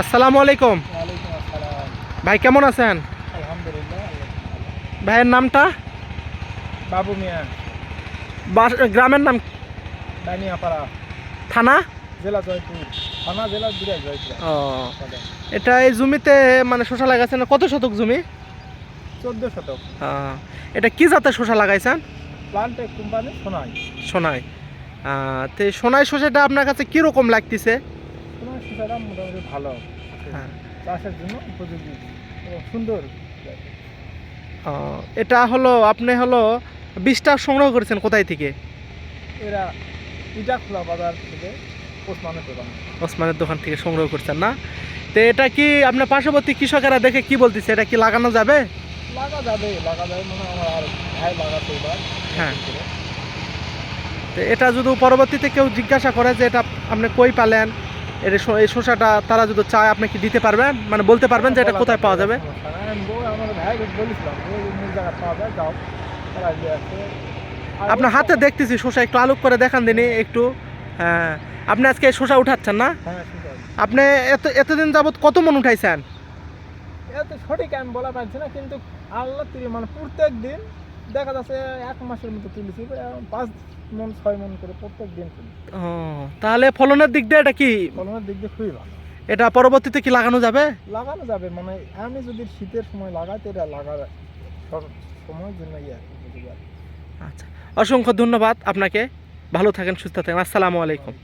আসসালামু আলাইকুম। ভাই কেমন আছেন? ভাইয়ের নামটা? বাবু মিয়া। গ্রামের নাম? ডানিয়াপাড়া থানা? জেলা জয়পুর। থানা জেলা জয়পুর। ও। এটা এই জমিতে মানে শশা লাগাইছেন কত শতক জমি? চোদ্দ শতক। এটা কি জাতের শশা লাগাইছেন? প্লান্টে কোম্পানি সোনাই। তো সোনাই শসাটা আপনার কাছে কীরকম লাগতেছে? সেটা মোটামুটি ভালো। হ্যাঁ। চাষের জন্য উপযোগী সুন্দর এটা হলো আপনি হলো বীজটা সংগ্রহ করেছেন কোথায় থেকে? এরা ইটা খোলা বাজার থেকে ওসমানের দোকান। ওসমানের দোকান থেকে সংগ্রহ করছেন না? তো এটা কি আপনার পার্শ্ববর্তী কৃষকেরা দেখে কি বলতেছে? এটা কি লাগানো যাবে? লাগা যাবে লাগা যাবে মনে হয় আমার আর ভাই লাগাতে এবার। হ্যাঁ। তো এটা যদি পরবর্তীতে কেউ জিজ্ঞাসা করে যে এটা আপনি কই পালেন? এর এই শসাটা তারা যদি চায়, আপনি কি দিতে পারবেন? মানে বলতে পারবেন যে এটা কোথায় পাওয়া যাবে? আপনার হাতে দেখতেছি শসা, একটু আলোক করে দেখান দিনই একটু। হ্যাঁ। আপনি আজকে এই শসা উঠাচ্ছেন না? আপনি এত এতদিন যাবত কত মন উঠাইছেন? এটা সঠিক আমি বলা পারছি না, কিন্তু আল্লাহ মানে প্রত্যেক দিন দেখা যাচ্ছে এক মাসের মতো তুলেছি পাঁচ মন ছয় মন করে প্রত্যেক দিন তুলি ও তাহলে ফলনের দিক দিয়ে এটা কি? ফলনের দিক দিয়ে খুবই ভালো। এটা পরবর্তীতে কি লাগানো যাবে? লাগানো যাবে মানে আমি যদি শীতের সময় লাগাই তো এটা লাগার সব সময়ের জন্য ইয়ে। আচ্ছা অসংখ্য ধন্যবাদ আপনাকে। ভালো থাকেন সুস্থ থাকেন। আসসালামু আলাইকুম।